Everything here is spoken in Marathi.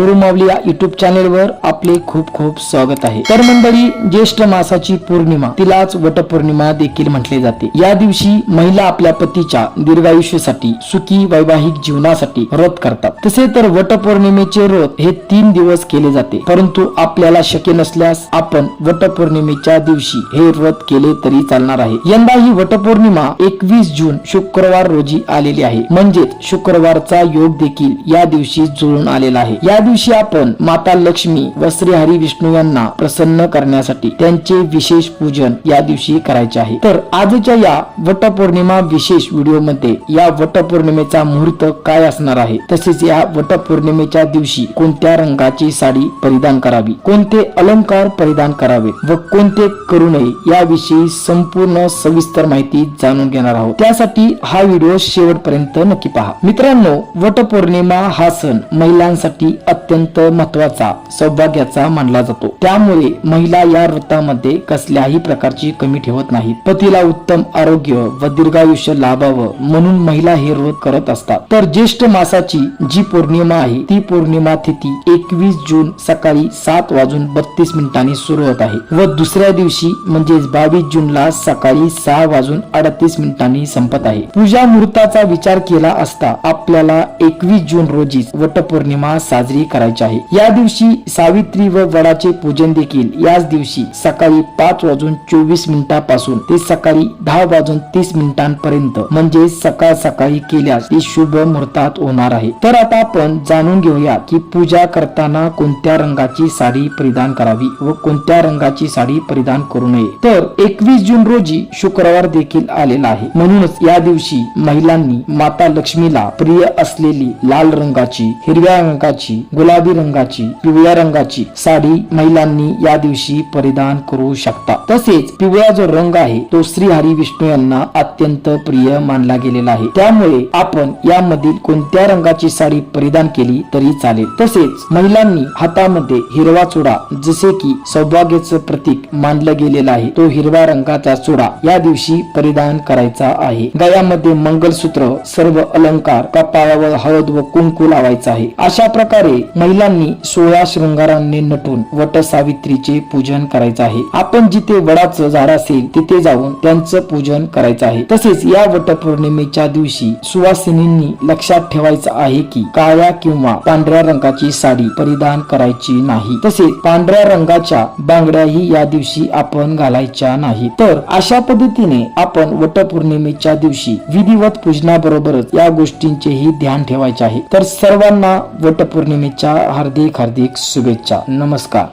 गुरुमावली या युट्यूब चॅनेलवर आपले खूप खूप स्वागत आहे. तर मंडळी ज्येष्ठ मासाची पौर्णिमा तिलाच वटपौर्णिमा देखील म्हटले जाते. या दिवशी महिला आपल्या पतीच्या दीर्घायुष्यासाठी सुखी वैवाहिक जीवनासाठी व्रत करतात. तसे तर वटपौर्णिमेचे व्रत हे तीन दिवस केले जाते. परंतु आपल्याला शक्य नसल्यास आपण वटपौर्णिमेच्या दिवशी हे व्रत केले तरी चालणार आहे. यंदा ही वटपौर्णिमा एकवीस जून शुक्रवार रोजी आलेली आहे. म्हणजेच शुक्रवारचा योग देखील या दिवशी जुळून आलेला आहे. या दिवशी आपण माता लक्ष्मी व श्री हरी विष्णू यांना प्रसन्न करण्यासाठी त्यांचे विशेष पूजन या दिवशी करायचे आहे. तर आजच्या या वटपौर्णिमा विशेष व्हिडिओमध्ये या वटपौर्णिमेचा मुहूर्त काय असणार आहे? तसेच या वटपौर्णिमेच्या दिवशी कोणत्या रंगाची साडी परिधान करावी? कोणते अलंकार परिधान करावे? व कोणते करू नये याविषयी संपूर्ण सविस्तर माहिती जाणून घेणार आहोत. त्यासाठी हा व्हिडिओ शेवटपर्यंत नक्की पहा. मित्रांनो वटपौर्णिमा हा सण महिलांसाठी अत्यंत महत्त्वाचा सौभाग्याचा मानला जातो. त्यामुळे महिला या व्रतामध्ये कसल्याही प्रकारची कमी ठेवत नाहीत. पतीला उत्तम आरोग्य व दीर्घायुष्य लाभावं म्हणून महिला हे व्रत करत असतात. तर ज्येष्ठ मासाची जी पौर्णिमा आहे ती पौर्णिमा तिथी एकवीस जून सकाळी सात वाजून बत्तीस मिनिटांनी सुरू होत आहे व दुसऱ्या दिवशी म्हणजेच बावीस जूनला सकाळी सहा वाजून अडतीस मिनिटांनी संपत आहे. पूजा मुहूर्ताचा विचार केला असता आपल्याला एकवीस जून रोजी वटपौर्णिमा साजरी करायची आहे. या दिवशी सावित्री व वडाचे पूजन देखील याच दिवशी सकाळी पाच वाजून चोवीस मिनिटापासून ते सकाळी दहा वाजून तीस मिनिटांपर्यंत म्हणजे सकाळ सकाळी केल्यास ती शुभ मुहूर्तात होणार आहे. तर आता आपण जाणून घेऊया की पूजा करताना कोणत्या रंगाची साडी परिधान करावी व कोणत्या रंगाची साडी परिधान करू नये. तर एकवीस जून रोजी शुक्रवार देखील आलेला आहे. म्हणूनच या दिवशी महिलांनी माता लक्ष्मीला प्रिय असलेली लाल रंगाची हिरव्या रंगाची गुलाबी रंगाची पिवळ्या रंगाची साडी महिलांनी या दिवशी परिधान करू शकता. तसेच पिवळा जो रंग आहे तो श्री हरी विष्णू यांना अत्यंत प्रिय मानला गेलेला आहे. त्यामुळे आपण यामधील कोणत्या रंगाची साडी परिधान केली तरी चालेल. तसेच महिलांनी हातामध्ये हिरवा चुडा जसे की सौभाग्याचं प्रतीक मानलं गेलेलं आहे तो हिरव्या रंगाचा चुडा या दिवशी परिधान करायचा आहे. गयामध्ये मंगलसूत्र सर्व अलंकार कपाळावर हळद व कुंकू लावायचा आहे. अशा प्रकारे महिलांनी सोळा शृंगारांनी नटून वट सावित्रीचे पूजन करायचं आहे. आपण जिथे वडाचं झाड असेल तिथे जाऊन त्यांचं पूजन करायचं आहे. तसेच या वटपौर्णिमेच्या दिवशी सुवासिनींनी लक्षात ठेवायचं आहे की काळ्या किंवा पांढऱ्या रंगाची साडी परिधान करायची नाही. तसेच पांढऱ्या रंगाच्या बांगड्याही या दिवशी आपण घालायच्या नाही. तर अशा पद्धतीने आपण वटपौर्णिमेच्या दिवशी विधिवत पूजनाबरोबरच या गोष्टींचेही ध्यान ठेवायचे आहे. तर सर्वांना वटपौर्णिमेच्या हार्दिक हार्दिक शुभेच्छा. नमस्कार.